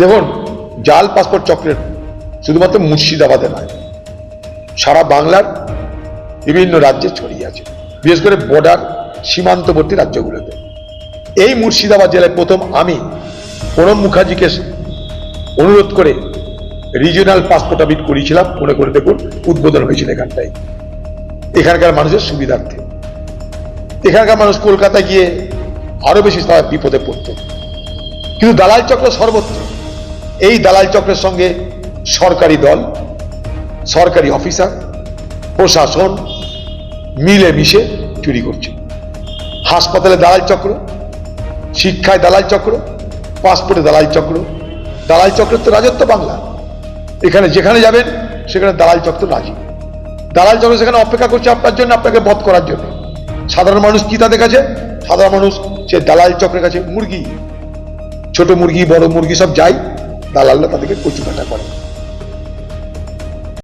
দেখুন, জাল পাসপোর্ট চক্রের শুধুমাত্র মুর্শিদাবাদে নয়, সারা বাংলার বিভিন্ন রাজ্যে ছড়িয়ে আছে, বিশেষ করে বর্ডার সীমান্তবর্তী রাজ্যগুলোতে। এই মুর্শিদাবাদ জেলায় প্রথম আমি প্রণব মুখার্জিকে অনুরোধ করে রিজিওনাল পাসপোর্ট আবিট করিয়েছিলাম। মনে করে দেখুন, উদ্বোধন হয়েছিল এখানটায়। এখানকার মানুষের সুবিধার্থে। এখানকার মানুষ কলকাতায় গিয়ে আরও বেশি তারা বিপদে পড়তো। কিন্তু দালাল চক্র সর্বত্র। এই দালাল চক্রের সঙ্গে সরকারি দল, সরকারি অফিসার প্রশাসন মিলে মিশে চুরি করছে। হাসপাতালে দালাল চক্র, শিক্ষায় দালাল চক্র, পাসপোর্টে দালাল চক্র। দালাল চক্রের তো রাজত্ব বাংলা। এখানে যেখানে যাবেন, সেখানে দালাল চক্র রাজি। দালাল চক্র সেখানে অপেক্ষা করছে আপনার জন্য, আপনাকে বধ করার জন্য। সাধারণ মানুষ কি তাদের কাছে? সাধারণ মানুষ, সে দালাল চক্রের কাছে মুরগি, ছোট মুরগি, বড় মুরগি সব যায়, দালালরা তাদেরকে কচু কাটা করে।